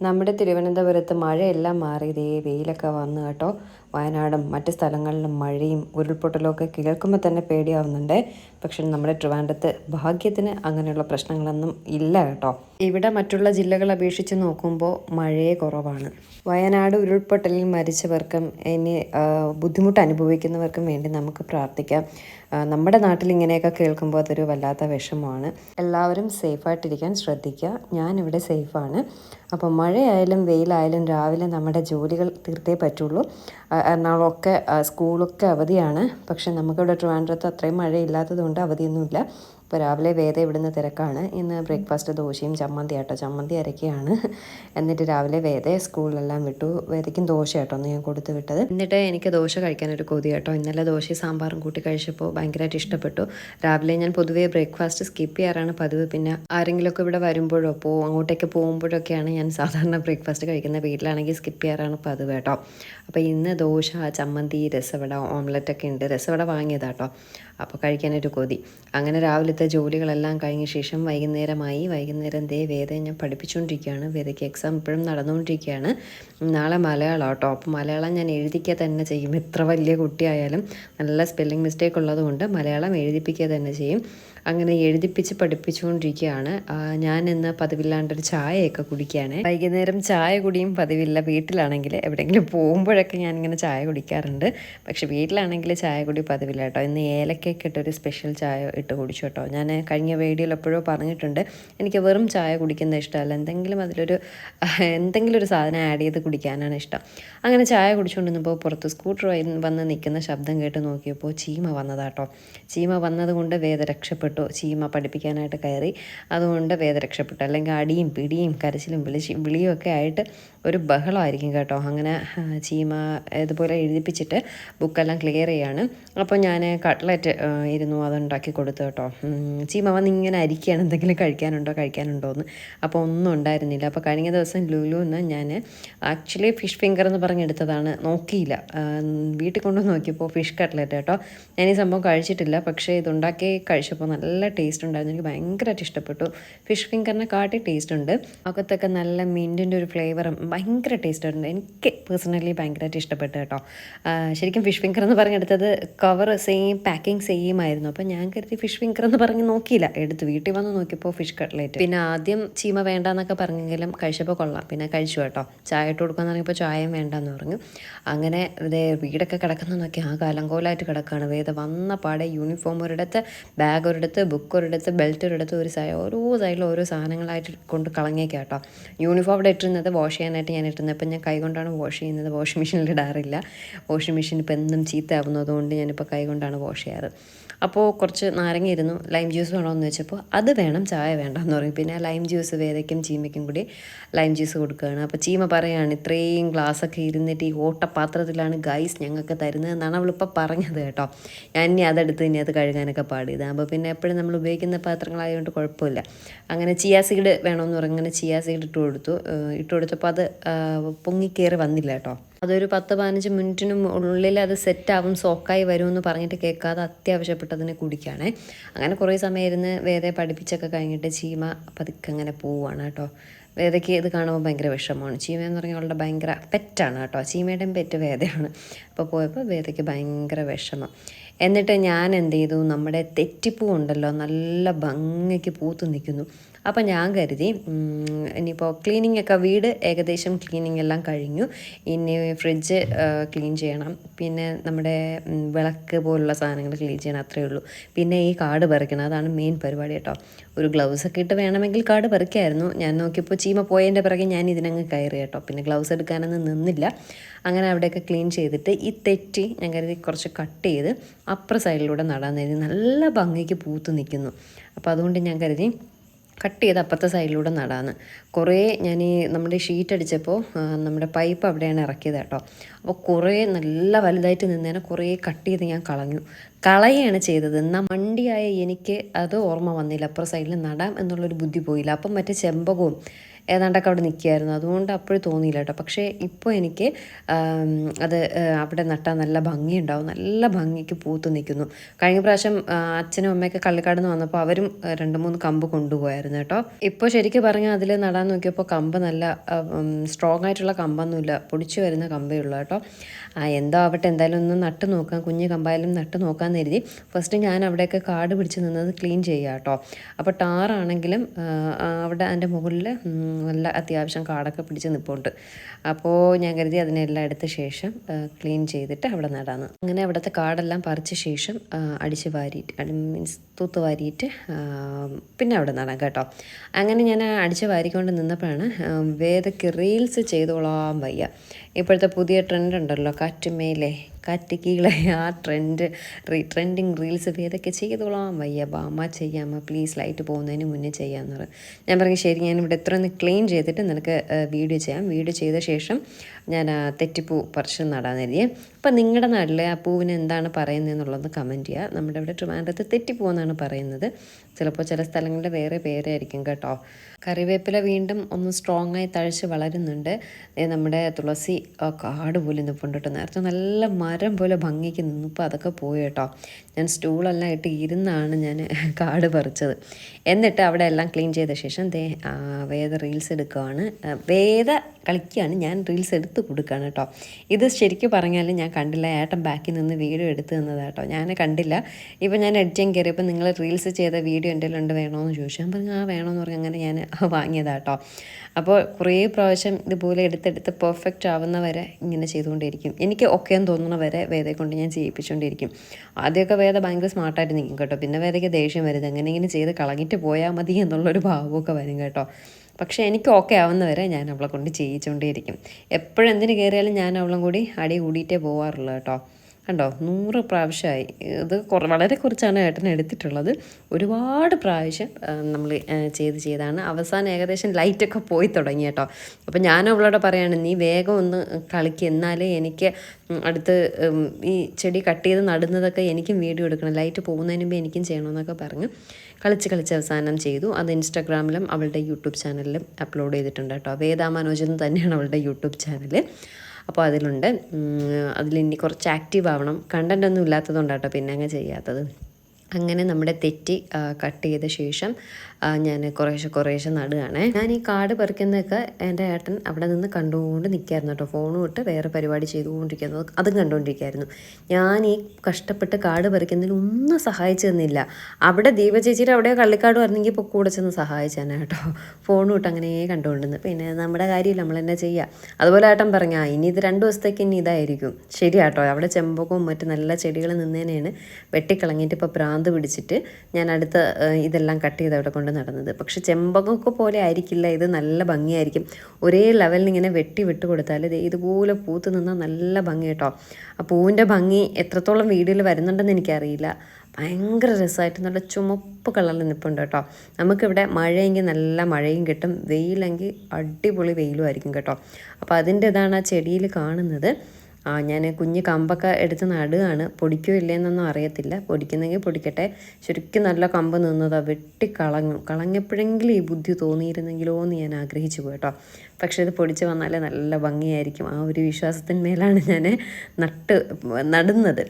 നമ്മുടെ തിരുവനന്തപുരത്ത് മഴയെല്ലാം മാറി. ഇതേ വെയിലൊക്കെ വന്നു കേട്ടോ. വയനാടും മറ്റ് സ്ഥലങ്ങളിലും മഴയും ഉരുൾപൊട്ടലൊക്കെ കേൾക്കുമ്പോൾ തന്നെ പേടിയാവുന്നുണ്ട്. പക്ഷെ നമ്മുടെ ട്രിവാൻഡ്രത്ത് ഭാഗ്യത്തിന് അങ്ങനെയുള്ള പ്രശ്നങ്ങളൊന്നും ഇല്ല കേട്ടോ. ഇവിടെ മറ്റുള്ള ജില്ലകൾ അപേക്ഷിച്ച് നോക്കുമ്പോൾ മഴയെ കുറവാണ്. വയനാട് ഉരുൾപൊട്ടലിൽ മരിച്ചവർക്കും ഇനി ബുദ്ധിമുട്ട് അനുഭവിക്കുന്നവർക്കും വേണ്ടി നമുക്ക് പ്രാർത്ഥിക്കാം. നമ്മുടെ നാട്ടിൽ ഇങ്ങനെയൊക്കെ കേൾക്കുമ്പോൾ അതൊരു വല്ലാത്ത വിഷമമാണ്. എല്ലാവരും സേഫായിട്ടിരിക്കാൻ ശ്രദ്ധിക്കുക. ഞാനിവിടെ സേഫാണ്. അപ്പോൾ മഴയായാലും വെയിലായാലും രാവിലെ നമ്മുടെ ജോലികൾ തീർത്തേ പറ്റുള്ളൂ. എറണാകുളമൊക്കെ സ്കൂളൊക്കെ അവധിയാണ്. പക്ഷേ നമുക്കിവിടെ ട്രിവാൻഡ്രത്ത് അത്രയും മഴയില്ലാത്തത് കൊണ്ട് അവധിയൊന്നുമില്ല. ഇപ്പോൾ രാവിലെ വേദ ഇവിടുന്ന് തിരക്കാണ്. ഇന്ന് ബ്രേക്ക്ഫാസ്റ്റ് ദോശയും ചമ്മന്തി ആട്ടോ. ചമ്മന്തി അരക്കുകയാണ് എന്നിട്ട് രാവിലെ വേദ സ്കൂളിലെല്ലാം വിട്ടു. വേദയ്ക്കും ദോശ ആട്ടോ ഒന്ന് ഞാൻ കൊടുത്തു വിട്ടത്. എന്നിട്ട് എനിക്ക് ദോശ കഴിക്കാനൊരു കൊതി കേട്ടോ ഇന്നലെ ദോശയും സാമ്പാറും കൂട്ടി കഴിച്ചപ്പോൾ ഭയങ്കരമായിട്ട് ഇഷ്ടപ്പെട്ടു. രാവിലെ ഞാൻ പൊതുവേ ബ്രേക്ക്ഫാസ്റ്റ് സ്കിപ്പ് ചെയ്യാറാണ് പതിവ്. പിന്നെ ആരെങ്കിലുമൊക്കെ ഇവിടെ വരുമ്പോഴോ പോ അങ്ങോട്ടേക്ക് പോകുമ്പോഴൊക്കെയാണ് ഞാൻ സാധാരണ ബ്രേക്ക്ഫാസ്റ്റ് കഴിക്കുന്നത് വീട്ടിലാണെങ്കിൽ സ്കിപ്പ് ചെയ്യാറാണ് പതിവ് കേട്ടോ അപ്പോൾ ഇന്ന് ദോശ ചമ്മന്തി രസവട ഓംലെറ്റ് ഒക്കെ ഉണ്ട്. രസവട വാങ്ങിയതാട്ടോ. അപ്പോൾ കഴിക്കാനൊരു കൊതി. അങ്ങനെ രാവിലത്തെ ജോലികളെല്ലാം കഴിഞ്ഞ ശേഷം വൈകുന്നേരമായി. വൈകുന്നേരം ദേ വേദ ഞാൻ പഠിപ്പിച്ചുകൊണ്ടിരിക്കുകയാണ് വേദയ്ക്ക് എക്സാം ഇപ്പോഴും നടന്നുകൊണ്ടിരിക്കുകയാണ്. നാളെ മലയാളം കേട്ടോ അപ്പോൾ മലയാളം ഞാൻ എഴുതിക്കുക തന്നെ ചെയ്യും. എത്ര വലിയ കുട്ടിയായാലും. നല്ല സ്പെല്ലിംഗ് മിസ്റ്റേക്ക് ഉള്ളതുകൊണ്ട് മലയാളം എഴുതിപ്പിക്കുക തന്നെ ചെയ്യും. അങ്ങനെ എഴുതിപ്പിച്ച് പഠിപ്പിച്ചുകൊണ്ടിരിക്കുകയാണ്. ഞാൻ ഇന്ന് പതിവില്ലാണ്ടൊരു ചായയൊക്കെ കുടിക്കുകയാണ്. വൈകുന്നേരം ചായ കുടിയും പതിവില്ല. വീട്ടിലാണെങ്കിൽ എവിടെയെങ്കിലും പോകുമ്പോഴൊക്കെ ഇങ്ങനെ ചായ കുടിക്കാറുണ്ട്. പക്ഷെ വീട്ടിലാണെങ്കിൽ ചായ കുടി പതിവില്ല കേട്ടോ. ഇന്ന് ഏലക്കയൊക്കെ ഇട്ടൊരു സ്പെഷ്യൽ ചായ ഇട്ട് കുടിച്ചു കേട്ടോ. ഞാൻ കഴിഞ്ഞ വീഡിയോയിൽ എപ്പോഴോ പറഞ്ഞിട്ടുണ്ട്. എനിക്ക് വെറും ചായ കുടിക്കുന്നത് ഇഷ്ടമല്ല. എന്തെങ്കിലും അതിലൊരു എന്തെങ്കിലും ഒരു സാധനം ആഡ് ചെയ്ത് കുടിക്കാനാണ് ഇഷ്ടം. അങ്ങനെ ചായ കുടിച്ചുകൊണ്ടിരുന്നപ്പോൾ പുറത്ത് സ്കൂട്ടർ വന്ന് നിൽക്കുന്ന ശബ്ദം കേട്ട് നോക്കിയപ്പോൾ ചീമ വന്നതാട്ടോ ചീമ വന്നതുകൊണ്ട് വേദ രക്ഷപ്പെട്ടു. ചീമ പഠിപ്പിക്കാനായിട്ട് കയറി. അതുകൊണ്ട് വേദ രക്ഷപ്പെട്ടു. അല്ലെങ്കിൽ അടിയും പിടിയും കരച്ചിലും വിളിച്ച് വിളിയും ഒക്കെ ആയിട്ട് ഒരു ബഹളമായിരിക്കും കേട്ടോ. അങ്ങനെ ചീമ ഇതുപോലെ എഴുതിപ്പിച്ചിട്ട് ബുക്കെല്ലാം ക്ലിയർ ചെയ്യാണ്. അപ്പോൾ ഞാൻ കട്ട്ലറ്റ് ഇരുന്നു അതുണ്ടാക്കി കൊടുത്തു കേട്ടോ. ചീമ വന്ന് ഇങ്ങനെ അരിക്കുകയാണ്. എന്തെങ്കിലും കഴിക്കാനുണ്ടോ? കഴിക്കാനുണ്ടോ എന്ന്. അപ്പോൾ ഒന്നും ഉണ്ടായിരുന്നില്ല. അപ്പോൾ കഴിഞ്ഞ ദിവസം ലുലു എന്ന് ഞാൻ ആക്ച്വലി ഫിഷ് ഫിംഗർ എന്ന് പറഞ്ഞെടുത്തതാണ് നോക്കിയില്ല. വീട്ടിൽ കൊണ്ടു നോക്കിയപ്പോൾ ഫിഷ് കട്ട്ലറ്റ് കേട്ടോ. ഞാൻ ഈ സംഭവം കഴിച്ചിട്ടില്ല. പക്ഷേ ഇതുണ്ടാക്കി കഴിച്ചപ്പോൾ നല്ല ടേസ്റ്റ് ഉണ്ടായിരുന്നു. എനിക്ക് ഭയങ്കരമായിട്ട് ഇഷ്ടപ്പെട്ടു. ഫിഷ് ഫിംഗറിനെ കാട്ടി ടേസ്റ്റ് ഉണ്ട്. അകത്തൊക്കെ നല്ല മിന്റിന്റെ ഒരു ഫ്ലേവറും ഭയങ്കര ടേസ്റ്റ് ഉണ്ട് എനിക്ക് പേഴ്സണലി ഭയങ്കരമായിട്ട് ഇഷ്ടപ്പെട്ടു കേട്ടോ. ശരിക്കും ഫിഷ് ഫിംഗർ എന്ന് പറഞ്ഞെടുത്തത് കവർ സെയിം പാക്കിംഗ് സെയിം ആയിരുന്നു. അപ്പോൾ ഞാൻ കരുതി ഫിഷ് ഫിംഗർ എന്ന് പറഞ്ഞ് നോക്കിയില്ല. എടുത്ത് വീട്ടിൽ വന്ന് നോക്കിയപ്പോൾ ഫിഷ് കട്ട്ലേറ്റ് പിന്നെ ആദ്യം ചീമ വേണ്ടാന്നൊക്കെ പറഞ്ഞെങ്കിലും കഴിച്ചപ്പോൾ കൊള്ളാം. പിന്നെ കഴിച്ചു കേട്ടോ. ചായ ഇട്ട് കൊടുക്കാന്ന് പറഞ്ഞപ്പോൾ ചായയും വേണ്ടെന്ന് പറഞ്ഞു. അങ്ങനെ ഇതേ വീടൊക്കെ കിടക്കുന്ന നോക്കി ആ കോലായിട്ട് കിടക്കുകയാണ് വേദ വന്ന പാടെ യൂണിഫോം ഒരിടത്ത് ബാഗ് ഒരിടത്ത് ബുക്ക് ഒരിടത്ത് ബെൽറ്റ് ഒരിടത്ത് ഒരു സൈഡ് ഓരോ സൈഡിലും ഓരോ സാധനങ്ങളായിട്ട് കൊണ്ട് കളഞ്ഞേക്കാം കേട്ടോ യൂണിഫോം അവിടെ ഇട്ടിരുന്നത് വാഷ് ചെയ്യാനായിട്ട് ഞാൻ ഇട്ടിരുന്നത്. അപ്പം ഞാൻ കൈ കൊണ്ടാണ് വാഷ് ചെയ്യുന്നത്. വാഷിംഗ് മെഷീനിൽ ഇടാറില്ല. വാഷിംഗ് മെഷീൻ ഇപ്പം എന്നും ചീത്തയാവുന്നതുകൊണ്ട് ഞാനിപ്പോൾ കൈ കൊണ്ടാണ് വാഷ് ചെയ്യാറ്. അപ്പോൾ കുറച്ച് നാരങ്ങ ഇരുന്നു ലൈം ജ്യൂസ് വേണമെന്ന് വെച്ചപ്പോൾ അത് വേണം ചായ വേണ്ടെന്ന് പറയും പിന്നെ ലൈം ജ്യൂസ് വേദയ്ക്കും ചീമയ്ക്കും കൂടി ലൈം ജ്യൂസ് കൊടുക്കുകയാണ്. അപ്പോൾ ചീമ പറയാണ് ഇത്രയും ഗ്ലാസ്സൊക്കെ ഇരുന്നിട്ട് ഈ ഓട്ടപാത്രത്തിലാണ് ഗൈസ് ഞങ്ങൾക്ക് തരുന്നത് തരുന്നതെന്നാണ് അവളിപ്പോൾ പറഞ്ഞത് കേട്ടോ. ഞാൻ ഇനി അതെടുത്ത് ഇനി അത് കഴുകാനൊക്കെ പാടിയത്. അപ്പോൾ പിന്നെ എപ്പോഴും നമ്മൾ ഉപയോഗിക്കുന്ന പാത്രങ്ങളായതുകൊണ്ട് കുഴപ്പമില്ല. അങ്ങനെ ചിയാ സീഡ് വേണമെന്ന് പറഞ്ഞു അങ്ങനെ ചിയാ സീഡ് ഇട്ട് കൊടുത്തു. ഇട്ട് കൊടുത്തപ്പോൾ അത് പൊങ്ങിക്കേറി വന്നില്ല കേട്ടോ. അതൊരു പത്ത് പതിനഞ്ച് മിനിറ്റിന് ഉള്ളിൽ അത് സെറ്റാവും സോക്കായി വരുമെന്ന് പറഞ്ഞിട്ട് കേൾക്കാതെ അത്യാവശ്യപ്പെട്ടതിനെ കുടിക്കുകയാണേ. അങ്ങനെ കുറേ സമയം ഇരുന്ന് വേറെ പഠിപ്പിച്ചൊക്കെ കഴിഞ്ഞിട്ട് ചീമ പതുക്കെ അങ്ങനെ പോവുകയാണ് കേട്ടോ. വേദയ്ക്ക് ഇത് കാണുമ്പോൾ ഭയങ്കര വിഷമമാണ്. ചീമ എന്ന് പറഞ്ഞാൽ അവളുടെ ഭയങ്കര പെറ്റാണ് കേട്ടോ. ചീമയുടെയും പെറ്റ് വേദയാണ്. അപ്പോൾ പോയപ്പോൾ വേദയ്ക്ക് ഭയങ്കര വിഷമം. എന്നിട്ട് ഞാൻ എന്ത് ചെയ്തു? നമ്മുടെ തെറ്റിപ്പൂ ഉണ്ടല്ലോ നല്ല ഭംഗിക്ക് പൂത്ത് നിൽക്കുന്നു. അപ്പം ഞാൻ കരുതി ഇനിയിപ്പോൾ ക്ലീനിങ് ഒക്കെ വീട് ഏകദേശം ക്ലീനിങ് എല്ലാം കഴിഞ്ഞു. ഇനി ഫ്രിഡ്ജ് ക്ലീൻ ചെയ്യണം. പിന്നെ നമ്മുടെ വിളക്ക് പോലുള്ള സാധനങ്ങൾ ക്ലീൻ ചെയ്യണം അത്രയേ ഉള്ളൂ. പിന്നെ ഈ കാട് പറിക്കണം അതാണ് മെയിൻ പരിപാടി കേട്ടോ. ഒരു ഗ്ലൗസ് ഒക്കെ ഇട്ട് വേണമെങ്കിൽ കാട് പറിക്കായിരുന്നു. ഞാൻ നോക്കിയപ്പോൾ ചീമ പോയതിന്റെ പിറകെ ഞാൻ ഇതിനങ്ങ് കയറി കേട്ടോ. പിന്നെ ഗ്ലൗസ് എടുക്കാനൊന്നും നിന്നില്ല. അങ്ങനെ അവിടെയൊക്കെ ക്ലീൻ ചെയ്തിട്ട് ഈ തെറ്റി ഞാൻ കരുതി കുറച്ച് കട്ട് ചെയ്ത് അപ്പുറ സൈഡിലൂടെ നടാൻ നല്ല ഭംഗിക്ക് പൂത്ത് നിൽക്കുന്നു. അപ്പോൾ അതുകൊണ്ട് ഞാൻ കരുതി കട്ട് ചെയ്ത് അപ്പുറത്തെ സൈഡിലൂടെ നടാന്ന്. കുറേ ഞാൻ ഈ നമ്മുടെ ഷീറ്റ് അടിച്ചപ്പോൾ നമ്മുടെ പൈപ്പ് അവിടെയാണ് ഇറക്കിയത് കേട്ടോ. അപ്പോൾ കുറേ നല്ല വലുതായിട്ട് നിന്നേനെ കുറേ കട്ട് ചെയ്ത് ഞാൻ കളഞ്ഞു. കളയാണ് ചെയ്തത്. എന്നാൽ മണ്ടിയായ എനിക്ക് അത് ഓർമ്മ വന്നില്ല. അപ്പുറം സൈഡിൽ നടാം എന്നുള്ളൊരു ബുദ്ധി പോയില്ല. അപ്പം മറ്റേ ചെമ്പകവും ഏതാണ്ടൊക്കെ അവിടെ നിൽക്കുകയായിരുന്നു. അതുകൊണ്ട് അപ്പോഴും തോന്നിയില്ല കേട്ടോ. പക്ഷേ ഇപ്പോൾ എനിക്ക് അത് അവിടെ നട്ടാൽ നല്ല ഭംഗിയുണ്ടാവും. നല്ല ഭംഗിക്ക് പൂത്ത് നിൽക്കുന്നു. കഴിഞ്ഞ പ്രാവശ്യം അച്ഛനും അമ്മയൊക്കെ കള്ളിക്കാട് നിന്ന് വന്നപ്പോൾ അവരും രണ്ട് മൂന്ന് കമ്പ് കൊണ്ടുപോയായിരുന്നു കേട്ടോ. ഇപ്പോൾ ശരിക്കും പറഞ്ഞാൽ അതിൽ നടാൻ നോക്കിയപ്പോൾ കമ്പ് നല്ല സ്ട്രോങ് ആയിട്ടുള്ള കമ്പൊന്നുമില്ല. പൊടിച്ചു വരുന്ന കമ്പേ ഉള്ളൂ കേട്ടോ. ആ, എന്തോ ആവട്ടെ എന്തായാലും ഒന്ന് നട്ട് നോക്കാം. കുഞ്ഞ് കമ്പായാലും നട്ട് നോക്കാമെന്ന് കരുതി. ഫസ്റ്റ് ഞാൻ അവിടെയൊക്കെ കാട് പിടിച്ച് നിന്നത് ക്ലീൻ ചെയ്യുക കേട്ടോ. അപ്പോൾ ടാറാണെങ്കിലും അവിടെ അതിന്റെ മുകളിൽ നല്ല അത്യാവശ്യം കാടൊക്കെ പിടിച്ച് നിൽപ്പുണ്ട് അപ്പോൾ ഞാൻ കരുതി അതിനെല്ലാം എടുത്ത ശേഷം ക്ലീൻ ചെയ്തിട്ട് അവിടെ നടാന്ന്. അങ്ങനെ അവിടുത്തെ കാടെല്ലാം പറിച്ച ശേഷം അടിച്ച് വാരിയിട്ട് മീൻസ് തൂത്ത് വാരിയിട്ട് പിന്നെ അവിടെ നടാം കേട്ടോ. അങ്ങനെ ഞാൻ അടിച്ച് വാരിക്കൊണ്ട് നിന്നപ്പോഴാണ് വേദക്ക് റീൽസ് ചെയ്തോളാൻ വയ്യ. ഇപ്പോഴത്തെ പുതിയ ട്രെൻഡ് ഉണ്ടല്ലോ കാറ്റുമേലെ കാറ്റ് കീളെ ആ ട്രെൻഡ് റീ ട്രെൻഡിങ് റീൽസ് ഏതൊക്കെ ചെയ്തോളാം. വയ്യ ബാമ ചെയ്യാമ പ്ലീസ് ലൈറ്റ് പോകുന്നതിന് മുന്നേ ചെയ്യാമെന്ന് പറയും ഞാൻ പറഞ്ഞു ശരി ഞാൻ ഇവിടെ എത്ര ഒന്ന് ക്ലീൻ ചെയ്തിട്ട് നിനക്ക് വീഡിയോ ചെയ്യാം. വീഡിയോ ചെയ്ത ശേഷം ഞാൻ തെറ്റിപ്പൂ പറിച്ച് നടാൻ അപ്പം നിങ്ങളുടെ നാട്ടിൽ ആ പൂവിന് എന്താണ് പറയുന്നത് എന്നുള്ളത് കമന്റ് ചെയ്യുക നമ്മുടെ ഇവിടെ ട്രിവാൻഡ്രത്ത് തെറ്റിപ്പൂ എന്നാണ് പറയുന്നത്. ചിലപ്പോൾ ചില സ്ഥലങ്ങളിൽ വേറെ പേരായിരിക്കും കേട്ടോ. കറിവേപ്പില വീണ്ടും ഒന്ന് സ്ട്രോങ് ആയി തഴച്ച് വളരുന്നുണ്ട്. നമ്മുടെ തുളസി കാട് പോലും നിൽപ്പുണ്ട് നേരത്തെ നല്ല മരം പോലെ ഭംഗിക്ക് നിന്നു ഇപ്പോൾ അതൊക്കെ പോയി കേട്ടോ. ഞാൻ സ്റ്റൂളെല്ലാം ഇട്ട് ഇരുന്നാണ് ഞാൻ കാട് പറിച്ചത്. എന്നിട്ട് അവിടെ എല്ലാം ക്ലീൻ ചെയ്ത ശേഷം ദേ വേദ റീൽസ് എടുക്കുകയാണ് വേദ കളിക്കുകയാണ് ഞാൻ റീൽസ് എടുത്ത് കൊടുക്കുകയാണ് കേട്ടോ. ഇത് ശരിക്കും പറഞ്ഞാൽ ഞാൻ കണ്ടില്ല. ഏട്ടൻ ബാക്കിൽ നിന്ന് വീഡിയോ എടുത്തു തന്നതാണ് കേട്ടോ. ഞാൻ കണ്ടില്ല. ഇപ്പോൾ ഞാൻ എഡിറ്റിംഗ് കയറിയപ്പോൾ നിങ്ങൾ റീൽസ് ചെയ്ത വീഡിയോ എന്റെ ഉണ്ട് വേണമെന്ന് ചോദിച്ചു. ഞാൻ പറഞ്ഞു ആ വേണമെന്ന് പറഞ്ഞ്. അങ്ങനെ ഞാൻ വാങ്ങിയതാണ് കേട്ടോ. അപ്പോൾ കുറേ പ്രാവശ്യം ഇതുപോലെ എടുത്തെടുത്ത് പെർഫെക്റ്റ് ആവുന്നവരെ ഇങ്ങനെ ചെയ്തുകൊണ്ടിരിക്കും എനിക്ക് ഒക്കെ എന്ന് വരെ വേദയെ കൊണ്ട് ഞാൻ ചെയ്യിപ്പിച്ചുകൊണ്ടിരിക്കും ആദ്യമൊക്കെ വേദ ഭയങ്കര സ്മാർട്ടായിട്ട് നിൽക്കും കേട്ടോ. പിന്നെ വേദയ്ക്ക് ദേഷ്യം വരുന്നത് ഇങ്ങനെ ചെയ്ത് കളഞ്ഞിട്ട് പോയാൽ മതി എന്നുള്ളൊരു ഭാവമൊക്കെ വരും കേട്ടോ. പക്ഷേ എനിക്ക് ഓക്കെ ആവുന്നവരെ ഞാൻ അവളെ കൊണ്ട് ചെയ്യിച്ചുകൊണ്ടേയിരിക്കും എപ്പോഴെന്തിന് കയറിയാലും ഞാൻ അവളും കൂടി അടി കൂടിയിട്ടേ പോവാറുള്ളൂ കേട്ടോ. കണ്ടോ? നൂറ് പ്രാവശ്യമായി. ഇത് വളരെ കുറച്ചാണ് ഏട്ടൻ എടുത്തിട്ടുള്ളത്. ഒരുപാട് പ്രാവശ്യം നമ്മൾ ചെയ്ത് ചെയ്താണ്. അവസാനം ഏകദേശം ലൈറ്റൊക്കെ പോയി തുടങ്ങി കേട്ടോ. അപ്പോൾ ഞാൻ അവളോട് പറയാണ് നീ വേഗം ഒന്ന് കളിക്ക്. എന്നാലേ എനിക്ക് അടുത്ത് ഈ ചെടി കട്ട് ചെയ്ത് നടുന്നതൊക്കെ എനിക്കും വീഡിയോ എടുക്കണം. ലൈറ്റ് പോകുന്നതിന് മുമ്പ് എനിക്കും ചെയ്യണമെന്നൊക്കെ പറഞ്ഞ്. കളിച്ച് കളിച്ച് അവസാനം ചെയ്തു. അത് ഇൻസ്റ്റാഗ്രാമിലും അവളുടെ യൂട്യൂബ് ചാനലിലും അപ്ലോഡ് ചെയ്തിട്ടുണ്ട് കേട്ടോ. വേദ മനോജ് എന്ന് തന്നെയാണ് അവളുടെ യൂട്യൂബ് ചാനൽ അപ്പോൾ അതിലുണ്ട്. അതിലിനി കുറച്ച് ആക്റ്റീവ് ആവണം. കണ്ടന്റ് ഒന്നും ഇല്ലാത്തതുകൊണ്ടാട്ടോ പിന്നെ അങ്ങ് ചെയ്യാത്തത്. അങ്ങനെ നമ്മുടെ തെറ്റി കട്ട് ചെയ്ത ശേഷം ഞാൻ കുറേശ്ശെ കുറേശ്ശെ നടുകയാണ്. ഞാൻ ഈ കാട് പറിക്കുന്നതൊക്കെ എന്റെ ഏട്ടൻ അവിടെ നിന്ന് കണ്ടുകൊണ്ട് നിൽക്കായിരുന്നു കേട്ടോ. ഫോണും ഇട്ട് വേറെ പരിപാടി ചെയ്തുകൊണ്ടിരിക്കുന്നത് അതും കണ്ടുകൊണ്ടിരിക്കുകയായിരുന്നു. ഞാൻ ഈ കഷ്ടപ്പെട്ട് കാട് പറിക്കുന്നതിൽ ഒന്നും സഹായിച്ചു തന്നില്ല. അവിടെ ദീപ ചേച്ചിയുടെ അവിടെ കള്ളിക്കാട് വരണമെങ്കിൽ ഇപ്പോൾ കൂടെ ചെന്ന് സഹായിച്ചാണ് കേട്ടോ. ഫോണും ഇട്ട് അങ്ങനെ കണ്ടുകൊണ്ടിരുന്നു പിന്നെ നമ്മുടെ കാര്യമില്ല നമ്മൾ തന്നെ ചെയ്യുക അതുപോലെ ഏട്ടൻ പറഞ്ഞാൽ ഇനി ഇത് രണ്ട് ദിവസത്തേക്ക് ഇനി ഇതായിരിക്കും. ശരി കേട്ടോ അവിടെ ചെമ്പകവും മറ്റ് നല്ല ചെടികൾ നിന്നേനെയാണ് വെട്ടിക്കളഞ്ഞിട്ട് ഇപ്പോൾ ഭ്രാന്ത് പിടിച്ചിട്ട് ഞാൻ അടുത്ത ഇതെല്ലാം കട്ട് ചെയ്ത് അവിടെ കൊണ്ട് നടന്നത്. പക്ഷെ ചെമ്പകമൊക്കെ പോലെ ആയിരിക്കില്ല. ഇത് നല്ല ഭംഗിയായിരിക്കും. ഒരേ ലെവലിൽ ഇങ്ങനെ വെട്ടി വിട്ട് കൊടുത്താൽ ഇത് ഇതുപോലെ പൂത്ത് നിന്നാൽ നല്ല ഭംഗി കേട്ടോ. ആ പൂവിന്റെ ഭംഗി എത്രത്തോളം വീഡിയോയിൽ വരുന്നുണ്ടെന്ന് എനിക്കറിയില്ല. ഭയങ്കര രസമായിട്ട് നല്ല ചുമപ്പ് കളറിൽ നിൽപ്പുണ്ട് കേട്ടോ. നമുക്കിവിടെ മഴയെങ്കിൽ നല്ല മഴയും കിട്ടും. വെയിലെങ്കിൽ അടിപൊളി വെയിലും ആയിരിക്കും കേട്ടോ. അപ്പോൾ അതിന്റെ ഇതാണ് ആ ചെടിയിൽ കാണുന്നത്. ആ ഞാൻ കുഞ്ഞ് കമ്പൊക്കെ എടുത്ത് നടുകയാണ്. പൊടിക്കോ ഇല്ലേന്നൊന്നും അറിയത്തില്ല. പൊടിക്കുന്നെങ്കിൽ പൊടിക്കട്ടെ. ശരിക്കും നല്ല കമ്പ് നിന്നതാ. വെട്ടി കളഞ്ഞു. കളഞ്ഞപ്പോഴെങ്കിലും ഈ ബുദ്ധി തോന്നിയിരുന്നെങ്കിലോ എന്ന് ഞാൻ ആഗ്രഹിച്ചു പോയിട്ടോ പക്ഷേ ഇത് പൊടിച്ച് വന്നാലേ നല്ല ഭംഗിയായിരിക്കും. ആ ഒരു വിശ്വാസത്തിന്മേലാണ് ഞാൻ നട്ട് നടുന്നത്.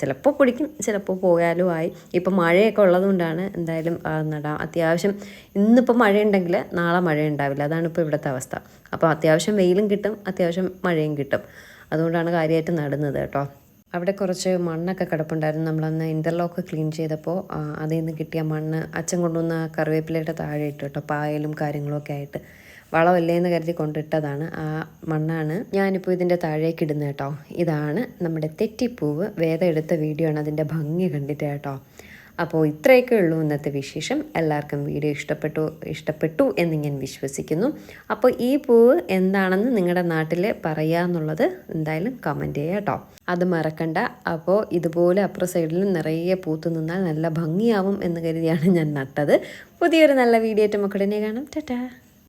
ചിലപ്പോൾ പൊടിക്കും ചിലപ്പോൾ പോയാലും ആയി. ഇപ്പം മഴയൊക്കെ ഉള്ളതുകൊണ്ടാണ് എന്തായാലും നടാം. അത്യാവശ്യം ഇന്നിപ്പോൾ മഴയുണ്ടെങ്കിൽ നാളെ മഴ ഉണ്ടാവില്ല അതാണ് ഇപ്പോൾ ഇവിടുത്തെ അവസ്ഥ. അപ്പോൾ അത്യാവശ്യം വെയിലും കിട്ടും അത്യാവശ്യം മഴയും കിട്ടും. അതുകൊണ്ടാണ് കാര്യമായിട്ട് നടുന്നത് കേട്ടോ. അവിടെ കുറച്ച് മണ്ണൊക്കെ കിടപ്പുണ്ടായിരുന്നു. നമ്മളന്ന് ഇന്റർലോക്ക് ക്ലീൻ ചെയ്തപ്പോൾ അതിൽ നിന്ന് കിട്ടിയ മണ്ണ് അച്ഛൻ കൊണ്ടുവന്ന കറിവേപ്പിലയുടെ താഴെ ഇട്ടു കേട്ടോ പായലും കാര്യങ്ങളൊക്കെ ആയിട്ട്. വളമല്ലേ എന്ന് കരുതി കൊണ്ടിട്ടതാണ്. ആ മണ്ണാണ് ഞാനിപ്പോൾ ഇതിന്റെ താഴേക്ക് ഇടുന്നത് കേട്ടോ. ഇതാണ് നമ്മുടെ തെറ്റിപ്പൂവ്. വേദം എടുത്ത വീഡിയോ ആണ്. അതിന്റെ ഭംഗി കണ്ടിട്ട് കേട്ടോ. അപ്പോൾ ഇത്രയൊക്കെ ഉള്ളൂ ഇന്നത്തെ വിശേഷം. എല്ലാവർക്കും വീഡിയോ ഇഷ്ടപ്പെട്ടു ഇഷ്ടപ്പെട്ടു എന്ന് ഞാൻ വിശ്വസിക്കുന്നു. അപ്പോൾ ഈ പൂവ് എന്താണെന്ന് നിങ്ങളുടെ നാട്ടിൽ പറയാന്നുള്ളത് എന്തായാലും കമന്റ് ചെയ്യുക കേട്ടോ. അത് മറക്കണ്ട. അപ്പോൾ ഇതുപോലെ അപ്പുറ സൈഡിൽ നിറയെ പൂത്തു നിന്നാൽ നല്ല ഭംഗിയാവും എന്ന് കരുതിയാണ് ഞാൻ നട്ടത്. പുതിയൊരു നല്ല വീഡിയോ ആയിട്ട് മക്കളിനെ കാണാം. ടാറ്റാ.